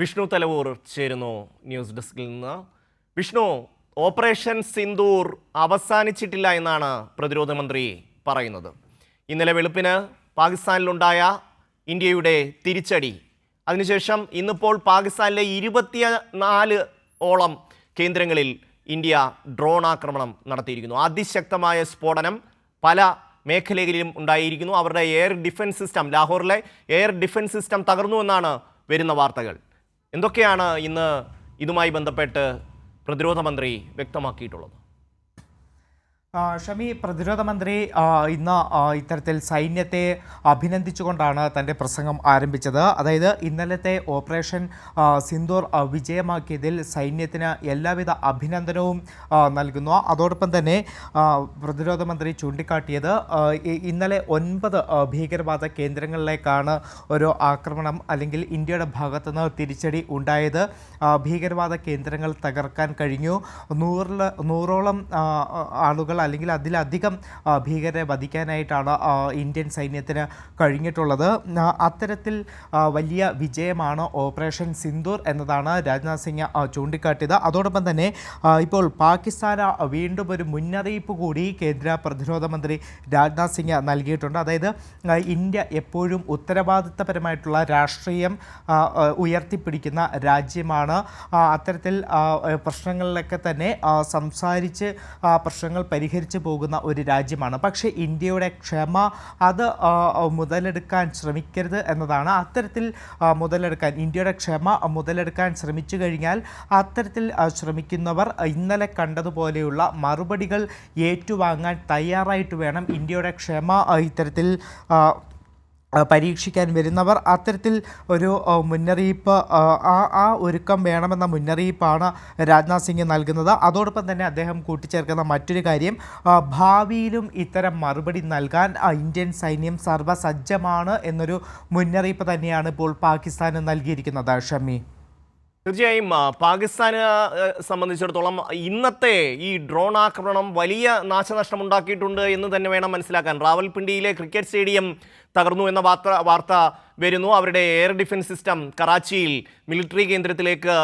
വിഷ്ണു തലവൂർ ചേരുന്നു ന്യൂസ് ഡെസ്കിൽ നിന്ന്. വിഷ്ണു ഓപ്പറേഷൻ സിന്ദൂർ അവസാനിച്ചിട്ടില്ല എന്നാണ് പ്രതിരോധ മന്ത്രി പറയുന്നത്. ഇന്നലെ വെളുപ്പിന് പാകിസ്ഥാനിലുണ്ടായ ഇന്ത്യയുടെ തിരിച്ചടി. അതിനുശേഷം ഇന്നിപ്പോൾ പാകിസ്ഥാനിലെ ഇരുപത്തി നാല് ഓളം കേന്ദ്രങ്ങളിൽ ഇന്ത്യ ഡ്രോൺ ആക്രമണം നടത്തിയിരിക്കുന്നു. അതിശക്തമായ സ്ഫോടനം പല മേഖലകളിലും ഉണ്ടായിരിക്കുന്നു. അവരുടെ എയർ ഡിഫൻസ് സിസ്റ്റം ലാഹോറിലെ എയർ ഡിഫൻസ് സിസ്റ്റം തകർന്നു എന്നാണ് വരുന്ന വാർത്തകൾ. എന്തൊക്കെയാണ് ഇന്ന് ഇതുമായി ബന്ധപ്പെട്ട് പ്രതിരോധ മന്ത്രി വ്യക്തമാക്കിയിട്ടുള്ളത്? ഷമി പ്രതിരോധ മന്ത്രി ഇന്ന് ഇത്തരത്തിൽ സൈന്യത്തെ അഭിനന്ദിച്ചുകൊണ്ടാണ് തന്റെ പ്രസംഗം ആരംഭിച്ചത്. അതായത് ഇന്നലത്തെ ഓപ്പറേഷൻ സിന്ദൂർ വിജയമാക്കിയതിൽ സൈന്യത്തിന് എല്ലാവിധ അഭിനന്ദനവും നൽകുന്നു. അതോടൊപ്പം തന്നെ പ്രതിരോധ മന്ത്രി ചൂണ്ടിക്കാട്ടിയത് ഇന്നലെ ഒൻപത് ഭീകരവാദ കേന്ദ്രങ്ങളിലേക്കാണ് ഒരു ആക്രമണം അല്ലെങ്കിൽ ഇന്ത്യയുടെ ഭാഗത്തുനിന്ന് തിരിച്ചടി ഉണ്ടായത്. ഭീകരവാദ കേന്ദ്രങ്ങൾ തകർക്കാൻ കഴിഞ്ഞു. നൂറിൽ നൂറോളം ആളുകൾ അല്ലെങ്കിൽ അതിലധികം ഭീകരരെ വധിക്കാനായിട്ടാണ് ഇന്ത്യൻ സൈന്യത്തിന് കഴിഞ്ഞിട്ടുള്ളത്. അത്തരത്തിൽ വലിയ വിജയമാണ് ഓപ്പറേഷൻ സിന്ദൂർ എന്നതാണ് രാജ്നാഥ് സിംഗ് ചൂണ്ടിക്കാട്ടിയത്. അതോടൊപ്പം തന്നെ ഇപ്പോൾ പാകിസ്ഥാന് വീണ്ടും ഒരു മുന്നറിയിപ്പ് കൂടി കേന്ദ്ര പ്രതിരോധ മന്ത്രി രാജ്നാഥ് സിംഗ് നൽകിയിട്ടുണ്ട്. അതായത് ഇന്ത്യ എപ്പോഴും ഉത്തരവാദിത്തപരമായിട്ടുള്ള രാഷ്ട്രീയം ഉയർത്തിപ്പിടിക്കുന്ന രാജ്യമാണ്. അത്തരത്തിൽ പ്രശ്നങ്ങളിലൊക്കെ തന്നെ സംസാരിച്ച് പ്രശ്നങ്ങൾ പ്രശ്നങ്ങൾ പരിഹരിച്ചു പോകുന്ന ഒരു രാജ്യമാണ്. പക്ഷേ ഇന്ത്യയുടെ ക്ഷമ അത് മുതലെടുക്കാൻ ശ്രമിക്കരുത് എന്നതാണ്. അത്തരത്തിൽ മുതലെടുക്കാൻ ഇന്ത്യയുടെ ക്ഷമ മുതലെടുക്കാൻ ശ്രമിച്ചു കഴിഞ്ഞാൽ അത്തരത്തിൽ ശ്രമിക്കുന്നവർ ഇന്നലെ കണ്ടതുപോലെയുള്ള മറുപടികൾ ഏറ്റുവാങ്ങാൻ തയ്യാറായിട്ട് വേണം. ഇന്ത്യയുടെ ക്ഷമ ഇത്തരത്തിൽ പരീക്ഷിക്കാൻ വരുന്നവർ അത്തരത്തിൽ ഒരു മുന്നറിയിപ്പ് ആ, ആ ഒരുക്കം വേണമെന്ന മുന്നറിയിപ്പാണ് രാജ്നാഥ് സിംഗ് നൽകുന്നത്. അതോടൊപ്പം തന്നെ അദ്ദേഹം കൂട്ടിച്ചേർക്കുന്ന മറ്റൊരു കാര്യം ഭാവിയിലും ഇത്തരം മറുപടി നൽകാൻ ഇന്ത്യൻ സൈന്യം സർവസജ്ജമാണ് എന്നൊരു മുന്നറിയിപ്പ് തന്നെയാണ് ഇപ്പോൾ പാകിസ്ഥാന് നൽകിയിരിക്കുന്നത് ഷമി. തീർച്ചയായും പാകിസ്ഥാന് സംബന്ധിച്ചിടത്തോളം ഇന്നത്തെ ഈ ഡ്രോൺ ആക്രമണം വലിയ നാശനഷ്ടം ഉണ്ടാക്കിയിട്ടുണ്ട് എന്ന് തന്നെ വേണം മനസ്സിലാക്കാൻ. റാവൽപിണ്ടിയിലെ ക്രിക്കറ്റ് സ്റ്റേഡിയം തകർന്നു എന്ന വാർത്ത വാർത്ത വരുന്നു. അവരുടെ എയർ ഡിഫൻസ് സിസ്റ്റം കറാച്ചിയിൽ മിലിറ്ററി കേന്ദ്രത്തിലേക്ക്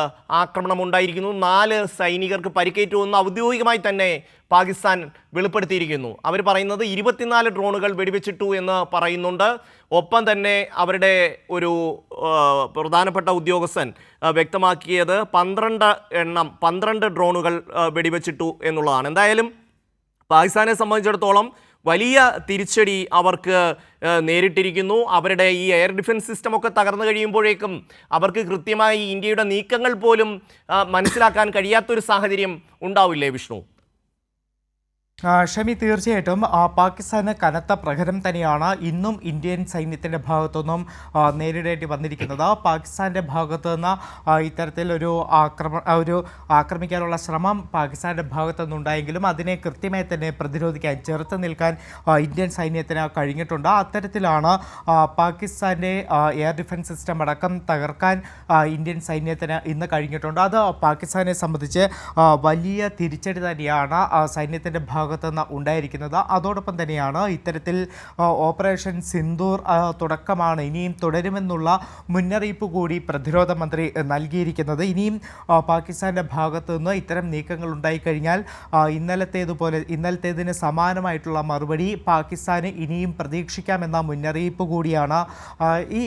ആക്രമണം ഉണ്ടായിരിക്കുന്നു നാല് സൈനികർക്ക് പരിക്കേറ്റു എന്ന് ഔദ്യോഗികമായി തന്നെ പാകിസ്ഥാൻ വെളിപ്പെടുത്തിയിരിക്കുന്നു. അവർ പറയുന്നത് ഇരുപത്തിനാല് ഡ്രോണുകൾ വെടിവെച്ചിട്ടു എന്ന് പറയുന്നുണ്ട്. ഒപ്പം തന്നെ അവരുടെ ഒരു പ്രധാനപ്പെട്ട ഉദ്യോഗസ്ഥൻ വ്യക്തമാക്കിയത് പന്ത്രണ്ട് എണ്ണം പന്ത്രണ്ട് ഡ്രോണുകൾ വെടിവെച്ചിട്ടു എന്നുള്ളതാണ്. എന്തായാലും പാകിസ്ഥാനെ സംബന്ധിച്ചിടത്തോളം വലിയ തിരിച്ചടി അവർക്ക് നേരിട്ടിരിക്കുന്നു. അവരുടെ ഈ എയർ ഡിഫൻസ് സിസ്റ്റമൊക്കെ തകർന്നു കഴിയുമ്പോഴേക്കും അവർക്ക് കൃത്യമായി ഇന്ത്യയുടെ നീക്കങ്ങൾ പോലും മനസ്സിലാക്കാൻ കഴിയാത്തൊരു സാഹചര്യം ഉണ്ടാവില്ലേ വിഷ്ണു? ഷമി തീർച്ചയായിട്ടും പാകിസ്ഥാന് കനത്ത പ്രഹരം തന്നെയാണ് ഇന്നും ഇന്ത്യൻ സൈന്യത്തിന്റെ ഭാഗത്തുനിന്നും നേരിടേണ്ടി വന്നിരിക്കുന്നത്. പാകിസ്ഥാന്റെ ഭാഗത്തു നിന്ന് ഇത്തരത്തിലൊരു ആക്രമ ഒരു ആക്രമിക്കാനുള്ള ശ്രമം പാകിസ്ഥാന്റെ ഭാഗത്തു നിന്നുണ്ടായെങ്കിലും അതിനെ കൃത്യമായി തന്നെ പ്രതിരോധിക്കാൻ ചെറുത്ത് നിൽക്കാൻ ഇന്ത്യൻ സൈന്യത്തിന് കഴിഞ്ഞിട്ടുണ്ട്. അത്തരത്തിലാണ് പാകിസ്ഥാന്റെ എയർ ഡിഫൻസ് സിസ്റ്റം അടക്കം തകർക്കാൻ ഇന്ത്യൻ സൈന്യത്തിന് ഇന്ന് കഴിഞ്ഞിട്ടുണ്ട്. അത് പാകിസ്ഥാനെ സംബന്ധിച്ച് വലിയ തിരിച്ചടി തന്നെയാണ് സൈന്യത്തിന്റെ ഭാഗത്തു നിന്ന് ഉണ്ടായിരിക്കുന്നത്. അതോടൊപ്പം തന്നെയാണ് ഇത്തരത്തിൽ ഓപ്പറേഷൻ സിന്ദൂർ തുടക്കമാണ് ഇനിയും തുടരുമെന്നുള്ള മുന്നറിയിപ്പ് കൂടി പ്രതിരോധ മന്ത്രി നൽകിയിരിക്കുന്നത്. ഇനിയും പാകിസ്ഥാന്റെ ഭാഗത്തു നിന്ന് ഇത്തരം നീക്കങ്ങൾ ഉണ്ടായിക്കഴിഞ്ഞാൽ ഇന്നലത്തേതുപോലെ ഇന്നലത്തേതിന് സമാനമായിട്ടുള്ള മറുപടി പാകിസ്ഥാന് ഇനിയും പ്രതീക്ഷിക്കാമെന്ന മുന്നറിയിപ്പ് കൂടിയാണ് ഈ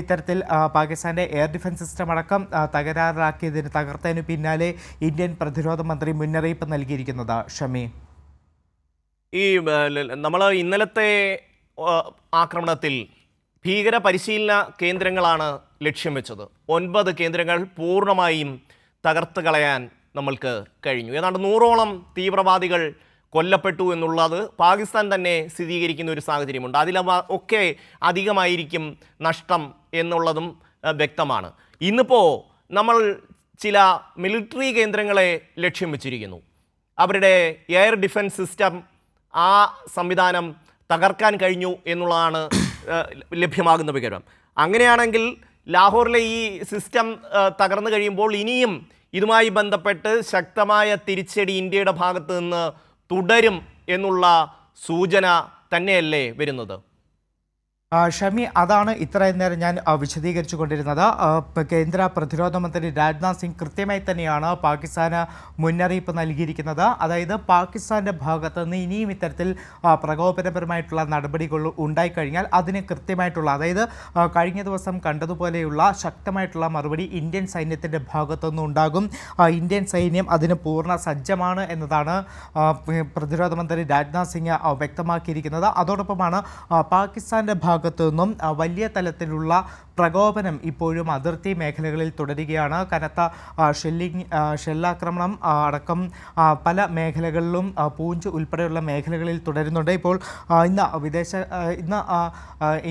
ഇത്തരത്തിൽ പാകിസ്ഥാന്റെ എയർ ഡിഫൻസ് സിസ്റ്റം അടക്കം തകരാറിലാക്കിയതിന് തകർത്തതിന് പിന്നാലെ ഇന്ത്യൻ പ്രതിരോധ മന്ത്രി മുന്നറിയിപ്പ് നൽകിയിരിക്കുന്നത്. ഷമി. ഈ നമ്മൾ ഇന്നലത്തെ ആക്രമണത്തിൽ ഭീകര പരിശീലന കേന്ദ്രങ്ങളാണ് ലക്ഷ്യം വെച്ചത്. ഒൻപത് കേന്ദ്രങ്ങൾ പൂർണമായും തകർത്ത് കളയാൻ നമ്മൾക്ക് കഴിഞ്ഞു. ഏതാണ്ട് നൂറോളം തീവ്രവാദികൾ കൊല്ലപ്പെട്ടു എന്നുള്ളത് പാകിസ്ഥാൻ തന്നെ സ്ഥിരീകരിക്കുന്ന ഒരു സാഹചര്യമുണ്ട്. അതിൽ ഒക്കെ അധികമായിരിക്കും നഷ്ടം എന്നുള്ളതും വ്യക്തമാണ്. ഇന്നിപ്പോൾ നമ്മൾ ചില മിലിറ്ററി കേന്ദ്രങ്ങളെ ലക്ഷ്യം വെച്ചിരിക്കുന്നു. അവരുടെ എയർ ഡിഫൻസ് സിസ്റ്റം ആ സംവിധാനം തകർക്കാൻ കഴിഞ്ഞു എന്നുള്ളതാണ് ലഭ്യമാകുന്ന വിവരം. അങ്ങനെയാണെങ്കിൽ ലാഹോറിലെ ഈ സിസ്റ്റം തകർന്നു കഴിയുമ്പോൾ ഇനിയും ഇതുമായി ബന്ധപ്പെട്ട് ശക്തമായ തിരിച്ചടി ഇന്ത്യയുടെ ഭാഗത്ത് നിന്ന് തുടരും എന്നുള്ള സൂചന തന്നെയല്ലേ വരുന്നത്? ഷമി അതാണ് ഇത്രയും നേരം ഞാൻ വിശദീകരിച്ചു കൊണ്ടിരുന്നത്. കേന്ദ്ര പ്രതിരോധ മന്ത്രി രാജ്നാഥ് സിംഗ് കൃത്യമായി തന്നെയാണ് പാകിസ്ഥാന് മുന്നറിയിപ്പ് നൽകിയിരിക്കുന്നത്. അതായത് പാകിസ്ഥാന്റെ ഭാഗത്ത് നിന്ന് ഇനിയും ഇത്തരത്തിൽ പ്രകോപനപരമായിട്ടുള്ള നടപടികൾ ഉണ്ടായിക്കഴിഞ്ഞാൽ അതിന് കൃത്യമായിട്ടുള്ള അതായത് കഴിഞ്ഞ ദിവസം കണ്ടതുപോലെയുള്ള ശക്തമായിട്ടുള്ള മറുപടി ഇന്ത്യൻ സൈന്യത്തിന്റെ ഭാഗത്തു നിന്നുണ്ടാകും ഇന്ത്യൻ സൈന്യം അതിന് പൂർണ സജ്ജമാണ് എന്നതാണ് പ്രതിരോധ മന്ത്രി രാജ്നാഥ് സിംഗ് വ്യക്തമാക്കിയിരിക്കുന്നത്. അതോടൊപ്പമാണ് പാകിസ്ഥാന്റെ പാകിസ്ഥാന്റെ ഭാഗത്തു നിന്നും വലിയ തലത്തിലുള്ള പ്രകോപനം ഇപ്പോഴും അതിർത്തി മേഖലകളിൽ തുടരുകയാണ്. കനത്ത ഷെല്ലിങ് ഷെല്ലാക്രമണം അടക്കം പല മേഖലകളിലും പൂഞ്ച് ഉൾപ്പെടെയുള്ള മേഖലകളിൽ തുടരുന്നുണ്ട്. ഇപ്പോൾ ഇന്ന് വിദേശ ഇന്ന്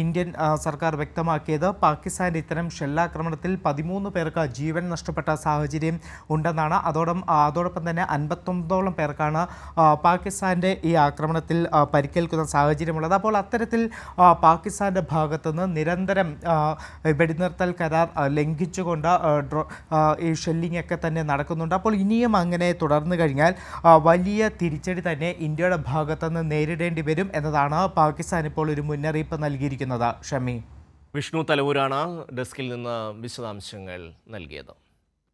ഇന്ത്യൻ സർക്കാർ വ്യക്തമാക്കിയത് പാകിസ്ഥാന്റെ ഇത്തരം ഷെല്ലാക്രമണത്തിൽ പതിമൂന്ന് പേർക്ക് ജീവൻ നഷ്ടപ്പെട്ട സാഹചര്യം ഉണ്ടെന്നാണ്. അതോടൊപ്പം അതോടൊപ്പം തന്നെ അൻപത്തൊമ്പതോളം പേർക്കാണ് പാകിസ്ഥാന്റെ ഈ ആക്രമണത്തിൽ പരിക്കേൽക്കുന്ന സാഹചര്യമുള്ളത്. അപ്പോൾ അത്തരത്തിൽ പാകിസ്ഥാന്റെ ഭാഗത്തുനിന്ന് നിരന്തരം വെടിനിർത്തൽ കരാർ ലംഘിച്ചുകൊണ്ട് ഈ ഷെല്ലിംഗ് ഒക്കെ തന്നെ നടക്കുന്നുണ്ട്. അപ്പോൾ ഇനിയും അങ്ങനെ തുടർന്നു കഴിഞ്ഞാൽ വലിയ തിരിച്ചടി തന്നെ ഇന്ത്യയുടെ ഭാഗത്തുനിന്ന് നേരിടേണ്ടി വരും എന്നതാണ് പാകിസ്ഥാൻ ഇപ്പോൾ ഒരു മുന്നറിയിപ്പ് നൽകിയിരിക്കുന്നത്. ഷമി. വിഷ്ണു തലവൂരാണ് ഡെസ്കിൽ നിന്ന് വിശദാംശങ്ങൾ നൽകിയത്.